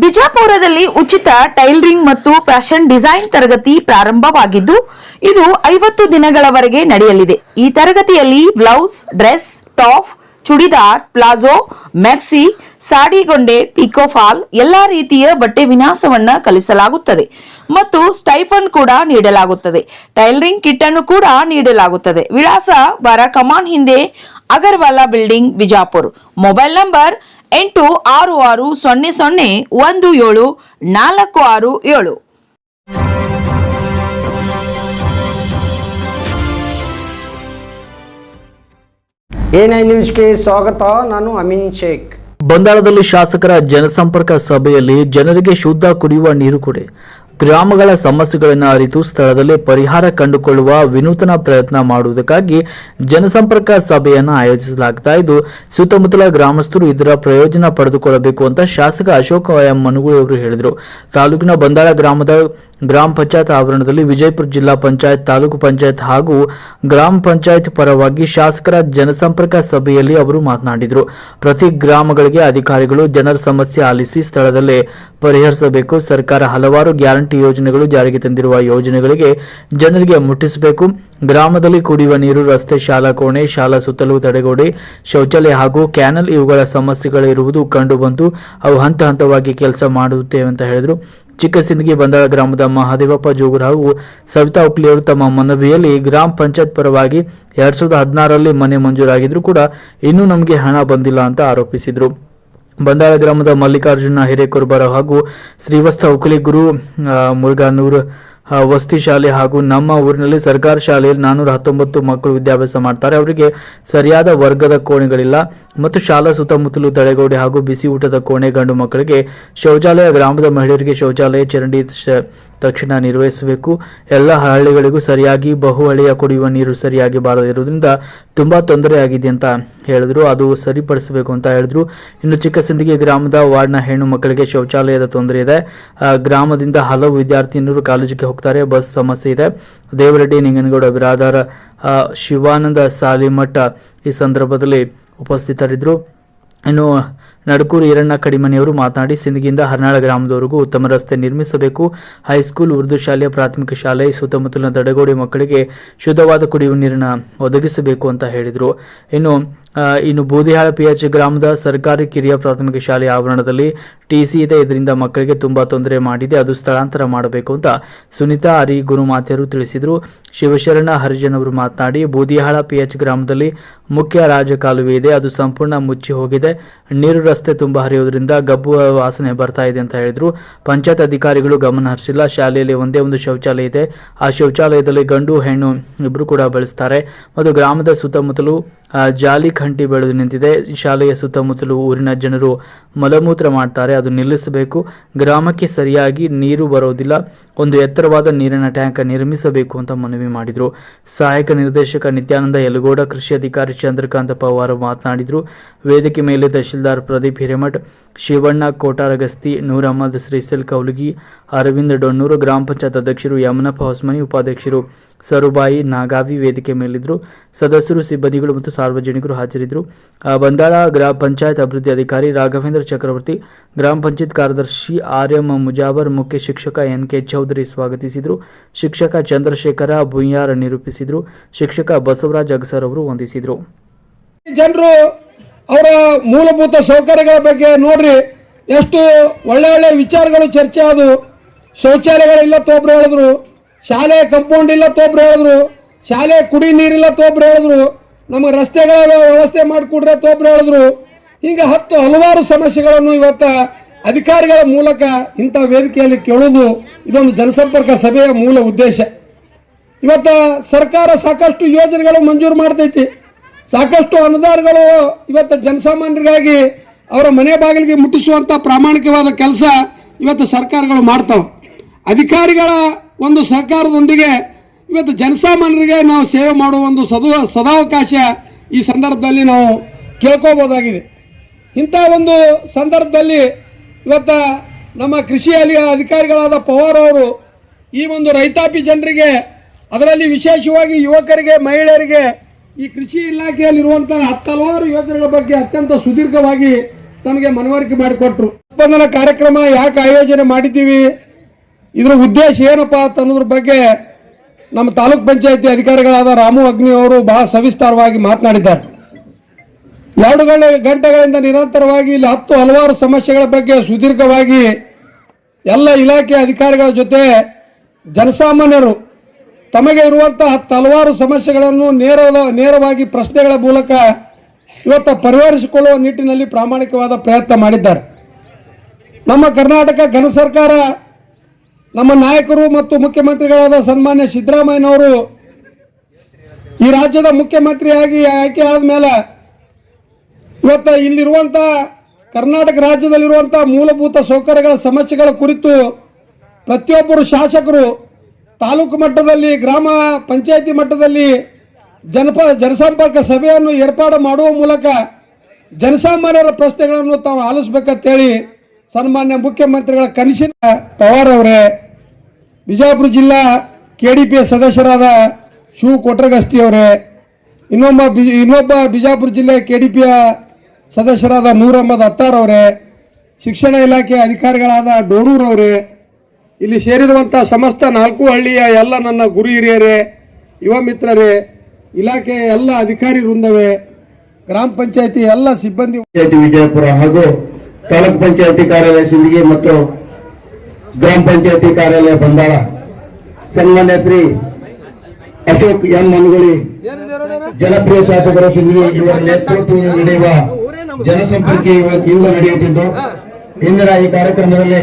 ಬಿಜಾಪುರದಲ್ಲಿ ಉಚಿತ ಟೈಲರಿಂಗ್ ಮತ್ತು ಫ್ಯಾಷನ್ ಡಿಸೈನ್ ತರಗತಿ ಪ್ರಾರಂಭವಾಗಿದ್ದು, ಇದು ಐವತ್ತು ದಿನಗಳವರೆಗೆ ನಡೆಯಲಿದೆ. ಈ ತರಗತಿಯಲ್ಲಿ blouse, dress, top, churidar, palazzo maxi ಸಾಡಿಗೊಂಡೆ pico fall ಎಲ್ಲಾ ರೀತಿಯ ಬಟ್ಟೆ ವಿನ್ಯಾಸವನ್ನ ಕಲಿಸಲಾಗುತ್ತದೆ ಮತ್ತು ಸ್ಟೈಫನ್ ಕೂಡ ನೀಡಲಾಗುತ್ತದೆ. ಟೈಲರಿಂಗ್ ಕಿಟ್ ಅನ್ನು ಕೂಡ ನೀಡಲಾಗುತ್ತದೆ. ವಿಳಾಸ ಬರ ಕಮಾನ್ ಹಿಂದೆ Agarwala building, Bijapur. Mobile number ಎಂಟು ಆರು ಆರು ಸೊನ್ನೆ ಸೊನ್ನೆ ಒಂದು ಏಳು ನಾಲ್ಕು ಆರು ಏಳು. ಎನ್ ಐ ನ್ಯೂಸ್ಗೆ ಸ್ವಾಗತ ನಾನು ಅಮಿನ್ ಶೇಖ್. ಬಂದಾಳದಲ್ಲಿ ಶಾಸಕರ ಜನಸಂಪರ್ಕ ಸಭೆಯಲ್ಲಿ ಜನರಿಗೆ ಶುದ್ಧ ಕುಡಿಯುವ ನೀರು ಕೊಡಿ. ಗ್ರಾಮಗಳ ಸಮಸ್ಯೆಗಳನ್ನು ಅರಿತು ಸ್ಥಳದಲ್ಲೇ ಪರಿಹಾರ ಕಂಡುಕೊಳ್ಳುವ ವಿನೂತನ ಪ್ರಯತ್ನ ಮಾಡುವುದಕ್ಕಾಗಿ ಜನಸಂಪರ್ಕ ಸಭೆಯನ್ನು ಆಯೋಜಿಸಲಾಗ್ತಾ ಇದ್ದು, ಸುತ್ತಮುತ್ತಲ ಗ್ರಾಮಸ್ಥರು ಇದರ ಪ್ರಯೋಜನ ಪಡೆದುಕೊಳ್ಳಬೇಕು ಅಂತ ಶಾಸಕ ಅಶೋಕ ಎಂ ಮನುಗುಳಿ ಅವರು ಹೇಳಿದರು. ತಾಲೂಕಿನ ಬಂದಾಳ ಗ್ರಾಮದ ಗ್ರಾಮ ಪಂಚಾಯತ್ ಆವರಣದಲ್ಲಿ ವಿಜಯಪುರ ಜಿಲ್ಲಾ ಪಂಚಾಯತ್ ತಾಲೂಕು ಪಂಚಾಯತ್ ಹಾಗೂ ಗ್ರಾಮ ಪಂಚಾಯತ್ ಪರವಾಗಿ ಶಾಸಕರ ಜನಸಂಪರ್ಕ ಸಭೆಯಲ್ಲಿ ಅವರು ಮಾತನಾಡಿದರು. ಪ್ರತಿ ಗ್ರಾಮಗಳಿಗೆ ಅಧಿಕಾರಿಗಳು ಜನರ ಸಮಸ್ಯೆ ಆಲಿಸಿ ಸ್ಥಳದಲ್ಲೇ ಪರಿಹರಿಸಬೇಕು. ಸರ್ಕಾರ ಹಲವಾರು ಗ್ಯಾರಂಟಿ ಯೋಜನೆಗಳು ಜಾರಿಗೆ ತಂದಿರುವ ಯೋಜನೆಗಳಿಗೆ ಜನರಿಗೆ ಮುಟ್ಟಿಸಬೇಕು. ಗ್ರಾಮದಲ್ಲಿ ಕುಡಿಯುವ ನೀರು, ರಸ್ತೆ, ಶಾಲಾ ಕೋಣೆ, ಶಾಲಾ ಸುತ್ತಲೂ ತಡೆಗೋಡೆ, ಶೌಚಾಲಯ ಹಾಗೂ ಕ್ಯಾನಲ್ ಇವುಗಳ ಸಮಸ್ಯೆಗಳಿರುವುದು ಕಂಡುಬಂತು ಅವು ಹಂತ ಹಂತವಾಗಿ ಕೆಲಸ ಮಾಡುತ್ತೇವೆ ಅಂತ ಹೇಳಿದರು. ಚಿಕ್ಕಸಿಂದಗಿ ಬಂದಾಳ ಗ್ರಾಮದ ಮಹಾದೇವಪ್ಪ ಜೋಗುರ್ ಹಾಗೂ ಸವಿತಾ ಉಕ್ಲಿ ಅವರು ತಮ್ಮ ಮನವಿಯಲ್ಲಿ ಗ್ರಾಮ ಪಂಚಾಯತ್ ಪರವಾಗಿ ಎರಡ್ ಸಾವಿರದ ಹದಿನಾರರಲ್ಲಿ ಮನೆ ಮಂಜೂರಾಗಿದ್ರು ಕೂಡ ಇನ್ನೂ ನಮಗೆ ಹಣ ಬಂದಿಲ್ಲ ಅಂತ ಆರೋಪಿಸಿದ್ರು. ಬಂದಾಳ ಗ್ರಾಮದ ಮಲ್ಲಿಕಾರ್ಜುನ ಹಿರೇಕುರ್ಬರ ಹಾಗೂ ಶ್ರೀವಸ್ತ ಗುರು ಮುರುಘಾನೂರ್ ವಸತಿ ಶಾಲೆ ಹಾಗೂ ನಮ್ಮ ಊರಿನಲ್ಲಿ ಸರ್ಕಾರಿ ಶಾಲೆಯಲ್ಲಿ ನಾನೂರ ಹತ್ತೊಂಬತ್ತು ಮಕ್ಕಳು ವಿದ್ಯಾಭ್ಯಾಸ ಮಾಡ್ತಾರೆ. ಅವರಿಗೆ ಸರಿಯಾದ ವರ್ಗದ ಕೋಣೆಗಳಿಲ್ಲ. ಮತ್ತು ಶಾಲಾ ಸುತ್ತಮುತ್ತಲು ತಡೆಗೋಡೆ ಹಾಗೂ ಬಿಸಿ ಊಟದ ಕೋಣೆ ಗಂಡು ಮಕ್ಕಳಿಗೆ ಶೌಚಾಲಯ, ಗ್ರಾಮದ ಮಹಿಳೆಯರಿಗೆ ಶೌಚಾಲಯ ಚರಂಡಿ ತಕ್ಷಣ ನಿರ್ವಹಿಸಬೇಕು. ಎಲ್ಲ ಹಳ್ಳಿಗಳಿಗೂ ಸರಿಯಾಗಿ ಬಹು ಹಳೆಯ ಕುಡಿಯುವ ನೀರು ಸರಿಯಾಗಿ ಬಾರದಿರುವುದರಿಂದ ತುಂಬಾ ತೊಂದರೆ ಆಗಿದೆ ಅಂತ ಹೇಳಿದ್ರು. ಅದು ಸರಿಪಡಿಸಬೇಕು ಅಂತ ಹೇಳಿದ್ರು. ಇನ್ನು ಚಿಕ್ಕಸಿಂದಗಿ ಗ್ರಾಮದ ವಾರ್ಡ್ನ ಹೆಣ್ಣು ಮಕ್ಕಳಿಗೆ ಶೌಚಾಲಯದ ತೊಂದರೆ ಇದೆ. ಗ್ರಾಮದಿಂದ ಹಲವು ವಿದ್ಯಾರ್ಥಿನಿಯರು ಕಾಲೇಜಿಗೆ ಹೋಗ್ತಾರೆ. ಬಸ್ ಸಮಸ್ಯೆ ಇದೆ. ದೇವರೆಡ್ಡಿ, ನಿಂಗನಗೌಡ, ಬಿರಾದಾರ ಶಿವಾನಂದ ಸಾಲಿಮಠ ಈ ಸಂದರ್ಭದಲ್ಲಿ ಉಪಸ್ಥಿತರಿದ್ದರು. ಇನ್ನು ನಡಕೂರು ಈರಣ್ಣ ಕಡಿಮನೆಯವರು ಮಾತನಾಡಿ, ಸಿಂದಗಿಯಿಂದ ಹರ್ನಾಳ ಗ್ರಾಮದವರೆಗೂ ಉತ್ತಮ ರಸ್ತೆ ನಿರ್ಮಿಸಬೇಕು. ಹೈಸ್ಕೂಲ್, ಉರ್ದು ಶಾಲೆಯ ಪ್ರಾಥಮಿಕ ಶಾಲೆ, ಸುತ್ತಮುತ್ತಲಿನ ತಡೆಗೋಡೆ ಮಕ್ಕಳಿಗೆ ಶುದ್ಧವಾದ ಕುಡಿಯುವ ನೀರನ್ನು ಒದಗಿಸಬೇಕು ಅಂತ ಹೇಳಿದರು. ಇನ್ನು ಇನ್ನು ಬೂದಿಹಾಳ ಪಿಎಚ್ ಗ್ರಾಮದ ಸರ್ಕಾರಿ ಕಿರಿಯ ಪ್ರಾಥಮಿಕ ಶಾಲೆಯ ಆವರಣದಲ್ಲಿ ಟಿಸಿ ಇದೆ. ಇದರಿಂದ ಮಕ್ಕಳಿಗೆ ತುಂಬಾ ತೊಂದರೆ ಮಾಡಿದೆ. ಅದು ಸ್ಥಳಾಂತರ ಮಾಡಬೇಕು ಅಂತ ಸುನಿತಾ ಅರಿ ಗುರುಮಾತೆಯರು ತಿಳಿಸಿದರು. ಶಿವಶರಣ ಹರಿಜನ್ ಅವರು ಮಾತನಾಡಿ, ಬೂದಿಹಾಳ ಪಿಎಚ್ ಗ್ರಾಮದಲ್ಲಿ ಮುಖ್ಯ ರಾಜಕಾಲುವೆ ಇದೆ. ಅದು ಸಂಪೂರ್ಣ ಮುಚ್ಚಿ ಹೋಗಿದೆ. ನೀರು ರಸ್ತೆ ತುಂಬ ಹರಿಯೋದ್ರಿಂದ ಗಬ್ಬು ವಾಸನೆ ಬರ್ತಾ ಇದೆ ಅಂತ ಹೇಳಿದ್ರು. ಪಂಚಾಯತ್ ಅಧಿಕಾರಿಗಳು ಗಮನ ಹರಿಸಿಲ್ಲ. ಶಾಲೆಯಲ್ಲಿ ಒಂದೇ ಒಂದು ಶೌಚಾಲಯ ಇದೆ. ಆ ಶೌಚಾಲಯದಲ್ಲಿ ಗಂಡು, ಹೆಣ್ಣು ಇಬ್ಬರು ಕೂಡ ಬಳಸ್ತಾರೆ. ಮತ್ತು ಗ್ರಾಮದ ಸುತ್ತಮುತ್ತಲು ಜಾಲಿ ಖಂಟಿ ಬೆಳೆದು ನಿಂತಿದೆ. ಶಾಲೆಯ ಸುತ್ತಮುತ್ತಲು ಊರಿನ ಜನರು ಮಲಮೂತ್ರ ಮಾಡ್ತಾರೆ. ಅದು ನಿಲ್ಲಿಸಬೇಕು. ಗ್ರಾಮಕ್ಕೆ ಸರಿಯಾಗಿ ನೀರು ಬರೋದಿಲ್ಲ. ಒಂದು ಎತ್ತರವಾದ ನೀರಿನ ಟ್ಯಾಂಕ್ ನಿರ್ಮಿಸಬೇಕು ಅಂತ ಮನವಿ ಮಾಡಿದರು. ಸಹಾಯಕ ನಿರ್ದೇಶಕ ನಿತ್ಯಾನಂದ ಯಲಗೋಡ, ಕೃಷಿ ಅಧಿಕಾರಿ ಚಂದ್ರಕಾಂತ ಪವಾರ್ ಮಾತನಾಡಿದರು. ವೇದಿಕೆ ಮೇಲೆ ತಹಶೀಲ್ದಾರ್ ಪ್ರದೀಪ್ ಹಿರೇಮಠ್ ಶಿವಣ್ಣ, ಕೋಟಾರಗಸ್ತಿ ನೂರ್ ಅಹಮದ್ ಶ್ರೀಸೆಲ್ ಕೌಲಗಿ, ಅರವಿಂದ್ ಡೊನ್ನೂರು, ಗ್ರಾಮ ಪಂಚಾಯತ್ ಅಧ್ಯಕ್ಷರು ಯಮನಪ್ಪ ಹೊಸ್ಮನಿ ಉಪಾಧ್ಯಕ್ಷರು ಸರುಬಾಯಿ ನಾಗಾವಿ ವೇದಿಕೆ ಮೇಲಿದ್ದರು. ಸದಸ್ಯರು, ಸಿಬ್ಬಂದಿಗಳು ಮತ್ತು ಸಾರ್ವಜನಿಕರು ಹಾಜರಿದ್ದರು. ಬಂದಾಳ ಗ್ರಾಮ ಪಂಚಾಯತ್ ಅಭಿವೃದ್ಧಿ ಅಧಿಕಾರಿ ರಾಘವೇಂದ್ರ ಚಕ್ರವರ್ತಿ, ಗ್ರಾಮ ಪಂಚಾಯತ್ ಕಾರ್ಯದರ್ಶಿ ಆರ್ ಎಂ ಮುಜಾಬರ್ ಮುಖ್ಯ ಶಿಕ್ಷಕ ಎನ್ ಕೆ ಚೌಧರಿ ಸ್ವಾಗತಿಸಿದರು. ಶಿಕ್ಷಕ ಚಂದ್ರಶೇಖರ ಭುಯ್ಯಾರ್ ನಿರೂಪಿಸಿದರು. ಶಿಕ್ಷಕ ಬಸವರಾಜ್ ಅಗಸರ್ ಅವರು ವಂದಿಸಿದರು. ಜನರು ಅವರ ಮೂಲಭೂತ ಸೌಕರ್ಯಗಳ ಬಗ್ಗೆ ನೋಡ್ರಿ, ಎಷ್ಟು ಒಳ್ಳೆ ಒಳ್ಳೆ ವಿಚಾರಗಳು ಚರ್ಚೆ ಆದವು. ಶೌಚಾಲಯಗಳಿಲ್ಲ ತೋಬ್ರು ಹೇಳಿದ್ರು, ಶಾಲೆ ಕಂಪೌಂಡ್ ಇಲ್ಲ ತೋಬ್ರು ಹೇಳಿದ್ರು, ಶಾಲೆ ಕುಡಿ ನೀರಿಲ್ಲ ತೋಬ್ರು ಹೇಳಿದ್ರು ನಮಗೆ ರಸ್ತೆಗಳ ವ್ಯವಸ್ಥೆ ಮಾಡಿಕೊಡ್ರೆ ತೋಬ್ರು ಹೇಳಿದ್ರು. ಹೀಗೆ ಹತ್ತು ಹಲವಾರು ಸಮಸ್ಯೆಗಳನ್ನು ಇವತ್ತ ಅಧಿಕಾರಿಗಳ ಮೂಲಕ ಇಂಥ ವೇದಿಕೆಯಲ್ಲಿ ಕೇಳೋದು ಇದೊಂದು ಜನಸಂಪರ್ಕ ಸಭೆಯ ಮೂಲ ಉದ್ದೇಶ. ಇವತ್ತ ಸರ್ಕಾರ ಸಾಕಷ್ಟು ಯೋಜನೆಗಳು ಮಂಜೂರು ಮಾಡ್ತೈತಿ. ಸಾಕಷ್ಟು ಅನುದಾನಗಳು ಇವತ್ತು ಜನಸಾಮಾನ್ಯರಿಗಾಗಿ ಅವರ ಮನೆ ಬಾಗಿಲಿಗೆ ಮುಟ್ಟಿಸುವಂಥ ಪ್ರಾಮಾಣಿಕವಾದ ಕೆಲಸ ಇವತ್ತು ಸರ್ಕಾರಗಳು ಮಾಡ್ತಾವೆ. ಅಧಿಕಾರಿಗಳ ಒಂದು ಸಹಕಾರದೊಂದಿಗೆ ಇವತ್ತು ಜನಸಾಮಾನ್ಯರಿಗೆ ನಾವು ಸೇವೆ ಮಾಡುವ ಒಂದು ಸದ ಸದಾವಕಾಶ ಈ ಸಂದರ್ಭದಲ್ಲಿ ನಾವು ಕೇಳ್ಕೋಬೋದಾಗಿದೆ ಇಂಥ ಒಂದು ಸಂದರ್ಭದಲ್ಲಿ ಇವತ್ತು ನಮ್ಮ ಕೃಷಿ ಅಲಿಯ ಅಧಿಕಾರಿಗಳಾದ ಪವಾರ್ ಅವರು ಈ ಒಂದು ರೈತಾಪಿ ಜನರಿಗೆ ಅದರಲ್ಲಿ ವಿಶೇಷವಾಗಿ ಯುವಕರಿಗೆ, ಮಹಿಳೆಯರಿಗೆ ಈ ಕೃಷಿ ಇಲಾಖೆಯಲ್ಲಿರುವಂತಹ ಹತ್ತಲವಾರು ಯೋಜನೆಗಳ ಬಗ್ಗೆ ಅತ್ಯಂತ ಸುದೀರ್ಘವಾಗಿ ತಮಗೆ ಮನವರಿಕೆ ಮಾಡಿಕೊಟ್ರು. ಸ್ಪಂದನ ಕಾರ್ಯಕ್ರಮ ಯಾಕೆ ಆಯೋಜನೆ ಮಾಡಿದ್ದೀವಿ? ಇದರ ಉದ್ದೇಶ ಏನಪ್ಪ ಅಂತ ಅನ್ನೋದ್ರ ಬಗ್ಗೆ ನಮ್ಮ ತಾಲೂಕ್ ಪಂಚಾಯತಿ ಅಧಿಕಾರಿಗಳಾದ ರಾಮು ಅಗ್ನಿ ಅವರು ಬಹಳ ಸವಿಸ್ತಾರವಾಗಿ ಮಾತನಾಡಿದ್ದಾರೆ. ಎರಡು ಗಂಟೆ ಗಂಟೆಗಳಿಂದ ನಿರಂತರವಾಗಿ ಇಲ್ಲಿ ಹತ್ತು ಹಲವಾರು ಸಮಸ್ಯೆಗಳ ಬಗ್ಗೆ ಸುದೀರ್ಘವಾಗಿ ಎಲ್ಲ ಇಲಾಖೆ ಅಧಿಕಾರಿಗಳ ಜೊತೆ ಜನಸಾಮಾನ್ಯರು ತಮಗೆ ಇರುವಂತಹ ಹಲವಾರು ಸಮಸ್ಯೆಗಳನ್ನು ನೇರ ನೇರವಾಗಿ ಪ್ರಶ್ನೆಗಳ ಮೂಲಕ ಇವತ್ತು ಪರಿಹರಿಸಿಕೊಳ್ಳುವ ನಿಟ್ಟಿನಲ್ಲಿ ಪ್ರಾಮಾಣಿಕವಾದ ಪ್ರಯತ್ನ ಮಾಡಿದ್ದಾರೆ. ನಮ್ಮ ಕರ್ನಾಟಕ ಘನ ಸರ್ಕಾರ ನಮ್ಮ ನಾಯಕರು ಮತ್ತು ಮುಖ್ಯಮಂತ್ರಿಗಳಾದ ಸನ್ಮಾನ್ಯ ಸಿದ್ದರಾಮಯ್ಯನವರು ಈ ರಾಜ್ಯದ ಮುಖ್ಯಮಂತ್ರಿಯಾಗಿ ಆಯ್ಕೆ ಆದಮೇಲೆ ಇವತ್ತು ಇಲ್ಲಿರುವಂಥ ಕರ್ನಾಟಕ ರಾಜ್ಯದಲ್ಲಿರುವಂಥ ಮೂಲಭೂತ ಸೌಕರ್ಯಗಳ ಸಮಸ್ಯೆಗಳ ಕುರಿತು ಪ್ರತಿಯೊಬ್ಬರು ಶಾಸಕರು ತಾಲೂಕು ಮಟ್ಟದಲ್ಲಿ, ಗ್ರಾಮ ಪಂಚಾಯಿತಿ ಮಟ್ಟದಲ್ಲಿ ಜನಪ, ಜನಸಂಪರ್ಕ ಸಭೆಯನ್ನು ಏರ್ಪಾಡು ಮಾಡುವ ಮೂಲಕ ಜನಸಾಮಾನ್ಯರ ಪ್ರಶ್ನೆಗಳನ್ನು ತಾವು ಆಲಿಸ್ಬೇಕಂತೇಳಿ ಸನ್ಮಾನ್ಯ ಮುಖ್ಯಮಂತ್ರಿಗಳ ಕನಿಷ್ಠ ಪವಾರ್ ಅವರೇ, ಬಿಜಾಪುರ ಜಿಲ್ಲಾ ಕೆ ಡಿ ಪಿ ಸದಸ್ಯರಾದ ಶಿವ ಕೊಟ್ರಗಸ್ತಿ ಅವರೇ, ಇನ್ನೊಬ್ಬ ಇನ್ನೊಬ್ಬ ಬಿಜಾಪುರ ಜಿಲ್ಲೆ ಕೆ ಡಿ ಪಿಯ ಸದಸ್ಯರಾದ ನೂರಮ್ಮದ ಅತ್ತಾರ್ ಅವರೇ, ಶಿಕ್ಷಣ ಇಲಾಖೆ ಅಧಿಕಾರಿಗಳಾದ ಡೋಣೂರ್ ಅವರೇ ಇಲ್ಲಿ ಸೇರಿರುವಂಥ ಸಮಸ್ತ ನಾಲ್ಕು ಹಳ್ಳಿಯ ಎಲ್ಲ ನನ್ನ ಗುರು ಹಿರಿಯರೇ, ಯುವ ಮಿತ್ರರೇ ಇಲಾಖೆಯ ಎಲ್ಲ ಅಧಿಕಾರಿ ವೃಂದವೇ ಗ್ರಾಮ ಪಂಚಾಯತಿ ಎಲ್ಲ ಸಿಬ್ಬಂದಿ ಪಂಚಾಯತಿ ವಿಜಯಪುರ ಹಾಗೂ ತಾಲೂಕ್ ಪಂಚಾಯತಿ ಕಾರ್ಯಾಲಯ ಸಿಂದಗಿ ಮತ್ತು ಗ್ರಾಮ ಪಂಚಾಯತಿ ಕಾರ್ಯಾಲಯ ಬಂದಾಳ ಸನ್ಮಾನ್ಯ ಶ್ರೀ ಅಶೋಕ್ ಎಂ ಮನಗುಳಿ, ಜನಪ್ರಿಯ ಶಾಸಕರ ಸಿಂದಗಿ ಇವರ ನೇತೃತ್ವದಲ್ಲಿ ನಡೆಯುವ ಜನಸಂಪರ್ಕ ಇವತ್ತಿಂದ ನಡೆಯುತ್ತಿದ್ದು, ಇಂದಿನ ಈ ಕಾರ್ಯಕ್ರಮದಲ್ಲಿ